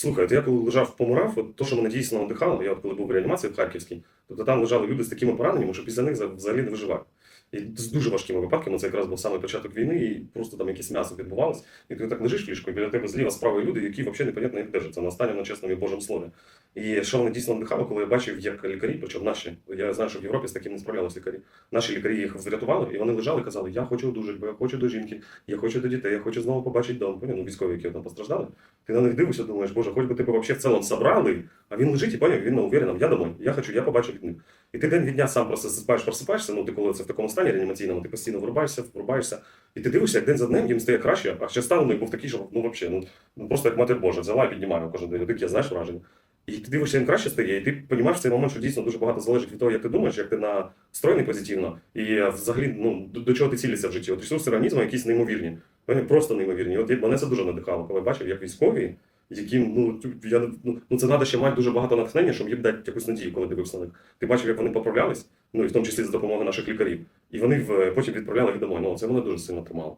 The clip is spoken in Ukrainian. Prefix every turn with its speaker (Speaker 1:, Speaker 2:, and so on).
Speaker 1: Слухай, от я коли лежав помирав, от то, що мене дійсно надихало, я от коли був в реанімації в Харківській, тобто там лежали люди з такими пораненнями, що після них взагалі не виживають. І з дуже важкими випадками, це якраз був саме початок війни, і просто там якесь м'ясо відбувалось, і ти так лежиш в ліжку, і біля тебе зліва справа люди, які взагалі непонятно як держаться на останньому чесному і Божому слові. І що мене дійсно надихало, коли я бачив, як лікарі, причому наші, я знаю, що в Європі з таким не справлялися лікарі. Наші лікарі їх врятували, і вони лежали і казали, я хочу одужати, бо я хочу до жінки, я хочу до дітей, я хочу знову побачити дом. Ну, військові, які там постраждали. Ти на них дивишся, думаєш, боже, хоч би тебе вообще в цілому собрали, а він лежить і поняв, він увереним, я домой, я хочу, я побачу від них. І ти день від дня сам просто засипаєш, просипаєшся, ну ти коли це в такому стані реанімаційному, ти постійно врубаєшся, врубаєшся, і ти дивишся, як день за днем їм стає краще, а ще стан у них був такий, що ну взагалі, ну, ну просто як матір Божа, взяла і піднімає кожен день. Таке, знаєш, враження. І ти дивишся, їм краще стає, і ти розумієш в цей момент, що дійсно дуже багато залежить від того, як ти думаєш, як ти настроєний позитивно, і е, взагалі ну, до, до чого ти цілишся в житті. От ресурси організму якісь неймовірні. Вони просто неймовірні. От мене це дуже надихало, коли бачив, як військові, яким ну я ну, ну це треба ще мати дуже багато натхнення, щоб їм дати якусь надію, коли дивився на них. Ти бачив, як вони поправлялись, ну і в тому числі за допомогою наших лікарів. І вони в- потім відправляли їх домой. Ну це мене дуже сильно тримало.